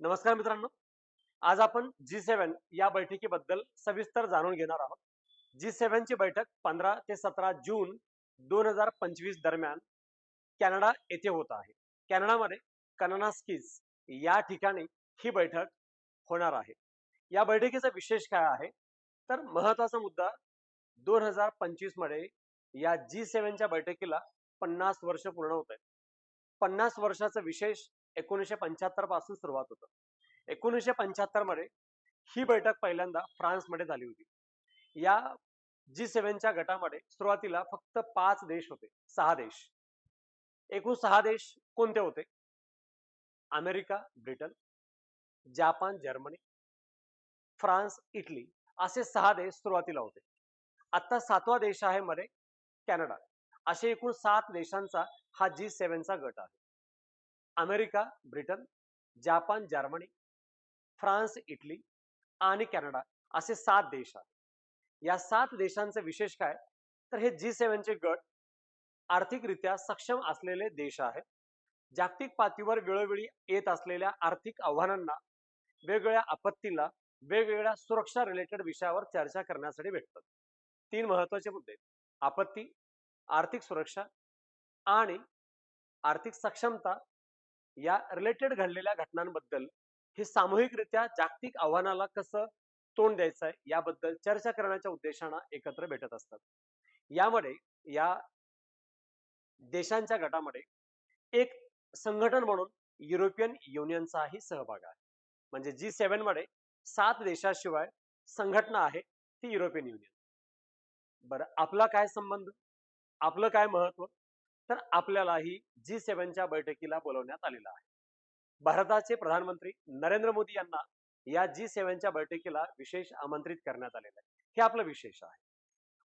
नमस्कार मित्रांनो. आज आपण जी सेव्हन या बैठकीबद्दल सविस्तर जाणून घेणार आहोत. जी सेव्हनची बैठक पंधरा ते सतरा जून दोन हजार पंचवीस दरम्यान कॅनडा येथे होत आहे. कॅनडामध्ये कनानास्किस या ठिकाणी ही बैठक होणार आहे. या बैठकीचा विशेष काय आहे? तर महत्त्वाचा मुद्दा दोन हजार पंचवीसमध्ये या जी सेव्हनच्या बैठकीला पन्नास वर्ष पूर्ण होत आहेत. पन्नास वर्षाचा विशेष एकोणीसशे पंच्याहत्तरपासून सुरुवात होतं. एकोणीसशे पंच्याहत्तरमध्ये ही बैठक पहिल्यांदा फ्रान्समध्ये झाली होती. या जी सेव्हनच्या गटामध्ये सुरुवातीला फक्त पाच देश होते. सहा देश. एकूण सहा देश कोणते होते? America Britain Japan Germany France Italy असे सहा देश सुरुवातीला होते. आता सातवा देश आहे मध्ये कॅनडा. असे एकूण सात देशांचा हा जी सेव्हनचा गट आहे. America Britain Japan Germany France Italy आणि कॅनडा असे सात देश आहेत. या सात देशांचे विशेष काय? तर हे जी सेव्हनचे गट आर्थिकरित्या सक्षम असलेले देश आहेत. जागतिक पातळीवर वेळोवेळी येत असलेल्या आर्थिक आव्हानांना वेगवेगळ्या आपत्तीला वेगवेगळ्या सुरक्षा रिलेटेड विषयावर चर्चा करण्यासाठी भेटतात. तीन महत्त्वाचे मुद्दे आपत्ती आर्थिक सुरक्षा आणि आर्थिक सक्षमता या रिलेटेड घडलेल्या घटनांबद्दल हे सामूहिकरित्या जागतिक आव्हानाला कसं तोंड द्यायचं आहे याबद्दल चर्चा करण्याच्या उद्देशानं एकत्र भेटत असतात. यामध्ये या देशांच्या गटामध्ये एक संघटन म्हणून युरोपियन युनियनचाही सहभाग आहे. म्हणजे जी सेव्हनमध्ये सात देशाशिवाय संघटना आहे ती युरोपियन युनियन. बरं आपला काय संबंध? आपलं काय महत्त्व? तर आपल्यालाही जी सेव्हनच्या बैठकीला बोलवण्यात आलेलं आहे. भारताचे प्रधानमंत्री नरेंद्र मोदी यांना या जी सेव्हनच्या बैठकीला विशेष आमंत्रित करण्यात आलेलं आहे. हे आपलं विशेष आहे.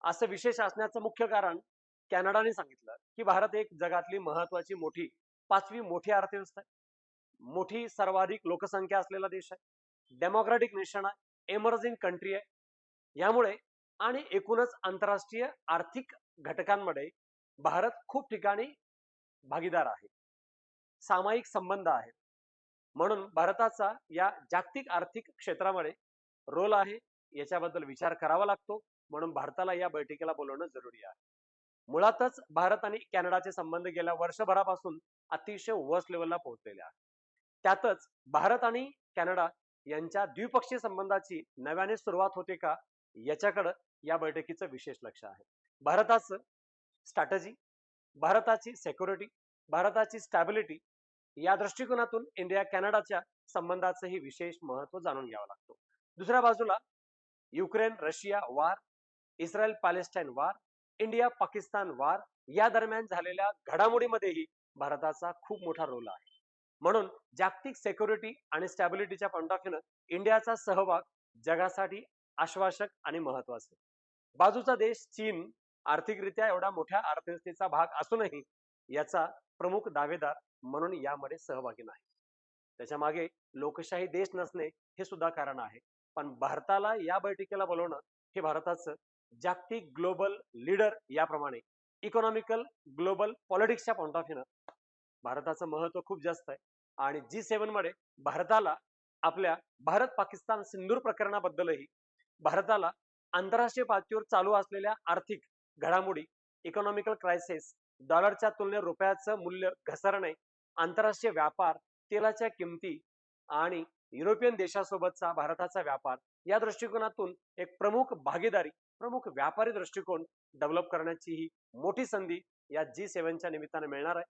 असं विशेष असण्याचं मुख्य कारण कॅनडाने सांगितलं की भारत एक जगातली महत्वाची मोठी पाचवी मोठी अर्थव्यवस्था आहे. मोठी सर्वाधिक लोकसंख्या असलेला देश आहे. डेमोक्रॅटिक नेशन आहे. एमर्जिंग कंट्री आहे. यामुळे आणि एकूणच आंतरराष्ट्रीय आर्थिक घटकांमध्ये भारत खूप ठिकाणी भागीदार आहे. सामायिक संबंध आहेत म्हणून भारताचा या जागतिक आर्थिक क्षेत्रामध्ये रोल आहे याच्याबद्दल विचार करावा लागतो. म्हणून भारताला या बैठकीला बोलवणं जरुरी आहे. मुळातच भारत आणि कॅनडाचे संबंध गेल्या वर्षभरापासून अतिशय वर्स्ट लेवलला पोहोचलेले आहेत. त्यातच भारत आणि कॅनडा यांच्या द्विपक्षीय संबंधाची नव्याने सुरुवात होते का याच्याकडं या बैठकीचं विशेष लक्ष आहे. भारताचं स्ट्रॅटजी भारताची सेक्युरिटी भारताची स्टॅबिलिटी या दृष्टिकोनातून इंडिया कॅनडाच्या संबंधाचंही विशेष महत्त्व जाणून घ्यावं लागतो. दुसऱ्या बाजूला Ukraine Russia war Israel Palestine war India Pakistan war या दरम्यान झालेल्या घडामोडीमध्येही भारताचा खूप मोठा रोल आहे. म्हणून जागतिक सेक्युरिटी आणि स्टॅबिलिटीच्या पॉईंट ऑफ व्ह्यूनं इंडियाचा सहभाग जगासाठी आश्वासक आणि महत्त्वाचा बाजूचा देश चीन आर्थिकरित्या एवढा मोठ्या अर्थव्यवस्थेचा भाग असूनही याचा प्रमुख दावेदार म्हणून यामध्ये सहभागी नाही. त्याच्यामागे लोकशाही देश नसणे हे सुद्धा कारण आहे. पण भारताला या बैठकीला बोलवणं हे भारताचं जागतिक ग्लोबल लीडर याप्रमाणे इकॉनॉमिकल ग्लोबल पॉलिटिक्सच्या पॉईंट ऑफ व्ह्यूनं भारताचं महत्त्व खूप जास्त आहे. आणि जी सेव्हनमध्ये भारताला आपल्या भारत पाकिस्तान सिंदूर प्रकरणाबद्दलही भारताला आंतरराष्ट्रीय पातळीवर चालू असलेल्या आर्थिक घडामोडी इकॉनॉमिकल क्रायसिस डॉलरच्या तुलनेत रुपयाचं मूल्य घसरणे आंतरराष्ट्रीय व्यापार तेलाच्या किमती आणि युरोपियन देशासोबतचा भारताचा व्यापार या दृष्टिकोनातून एक प्रमुख भागीदारी प्रमुख व्यापारी दृष्टिकोन डेव्हलप करण्याची ही मोठी संधी या जी सेव्हनच्या निमित्तानं मिळणार आहे.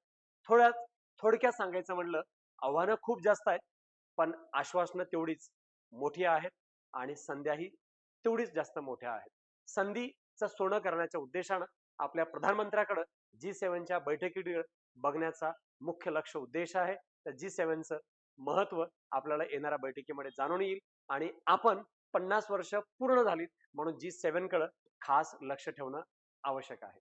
थोड्यात थोडक्यात सांगायचं म्हणलं आव्हानं खूप जास्त आहेत पण आश्वासनं तेवढीच मोठी आहेत आणि संध्याही तेवढीच जास्त मोठ्या आहेत. संधी चं सोनं करण्याच्या उद्देशानं आपल्या प्रधानमंत्र्याकडं जी सेव्हनच्या बैठकीकडे बघण्याचा मुख्य लक्ष उद्देश आहे. तर जी सेव्हनचं महत्त्व आपल्याला येणाऱ्या बैठकीमध्ये जाणून येईल आणि आपण पन्नास वर्ष पूर्ण झालीत म्हणून जी सेव्हनकडे खास लक्ष ठेवणं आवश्यक आहे.